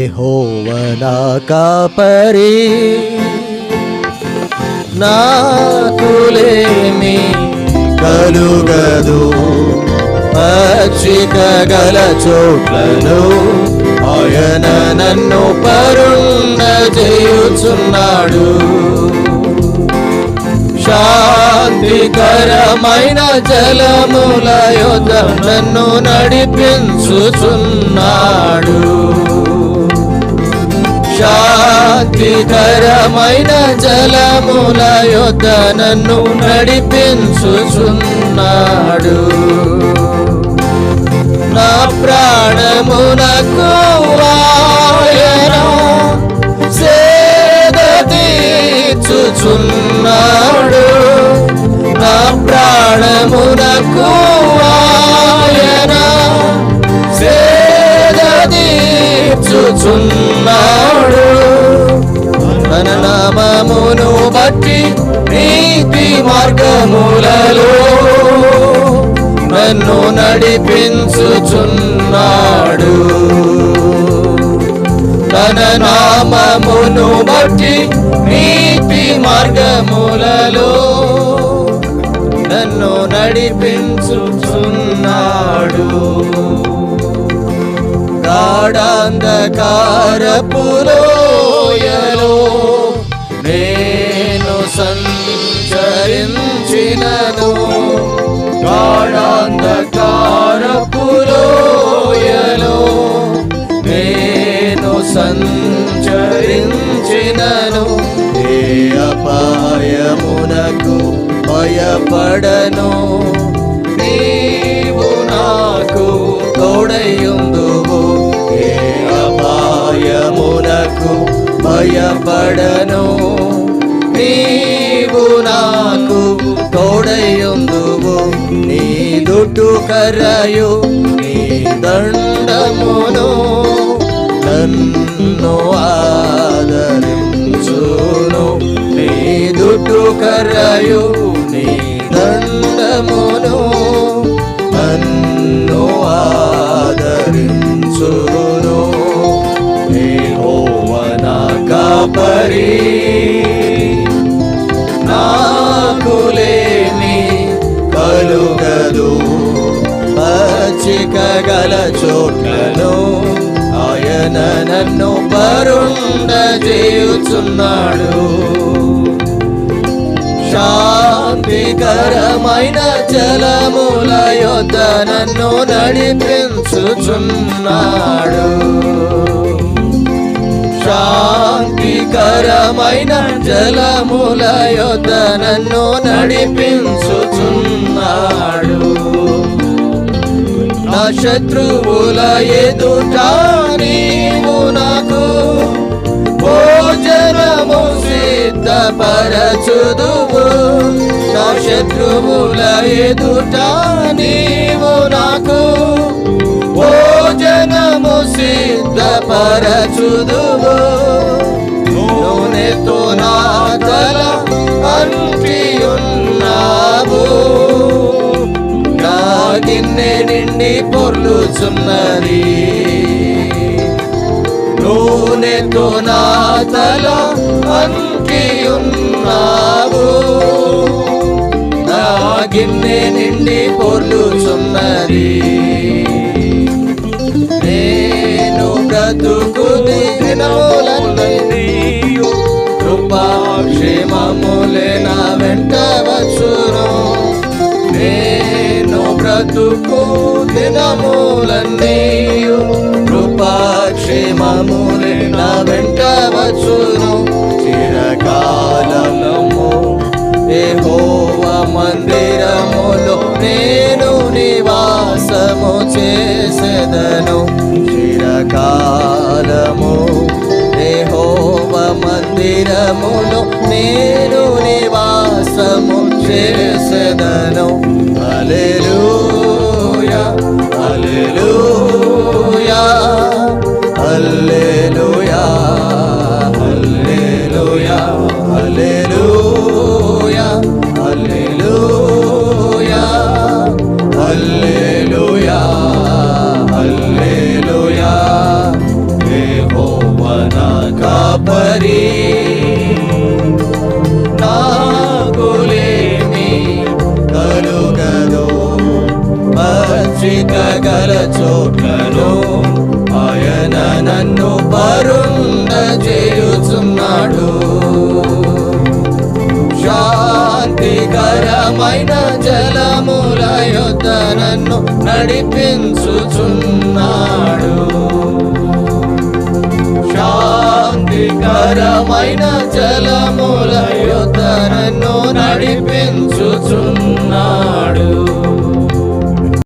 యహోవనా కాపరి? నాకులేమి కలుగదు? పచ్చిక గల చోట్లను ఆయన నన్ను పరుణ చేయుచున్నాడు. శాంతికరమైన జలముల యొద్ద నన్ను నడిపించుచున్నాడు. శాంతికరమైన జలముల యొద్ద నన్ను నడిపించుచున్నాడు. నా ప్రాణమునకు ఆయన సేద తీర్చుచున్నాడు. నా ప్రాణమునకు ఆయన సేద తీర్చుచున్నాడు. తన నామమును బట్టి నీతి మార్గములలో నన్ను నడిపించుచున్నాడు. తన నామమును బట్టి నీతి మార్గములలో నన్ను నడిపించుచున్నాడు. గాఢాంధకారపులో సంచరించినను గాఢాంధకారపులోయలో నేను సంచరించినను. ఏ అపాయమునకు భయపడను. నీవు నాకు తోడయుందువు ఏ అపాయమునకు భయపడను. నీ నీవు నాకు తోడయుందువు నీ దుట్టు కరయు నీ దండమును నన్ను ఆదరించును. నీ దుట్టు కరయు నీ దండమును నన్ను ఆదరించును. నీ యెహోవనా కాపరీ. పచ్చిక చోట్లను ఆయన నన్ను పరుండ చేయుచున్నాడు. శాంతికరమైన జలముల యొద్ద నన్ను నడిపించుచున్నాడు. శాంతికరమైన జలముల యొద్ద నన్ను నడిపించుచున్నాడు. శత్రువుల ఎదుట నీవు నాకు భోజనము సిద్ధపరచుదువు. నా శత్రువుల ఎదుట నీవు నాకు భోజనము సిద్ధపరచుదువు. నిన్నే నిండి పొర్లుచున్నది. నూనెతో నా తల అంకియున్నావు నా గిన్నె నిండి పొర్లుచున్నది. నేను బ్రతుకు దినములన్నీ కృపాక్షేమములే నా వెంట బ్రతుకు దినములన్నీయు. కృపాక్షేమములే నా వెంట వచ్చును. చిరకాలము యెహోవ మందిరములో నేను నివాసము చేసేదను. చిరకాలము యెహోవ మందిరములో నేను నివాసము చేసేదను. ఆయన జలముల యొద్ద నన్ను నడిపించుచున్నాడు. శాంతికరమైన జలముల యొద్ద నన్ను నడిపించుచు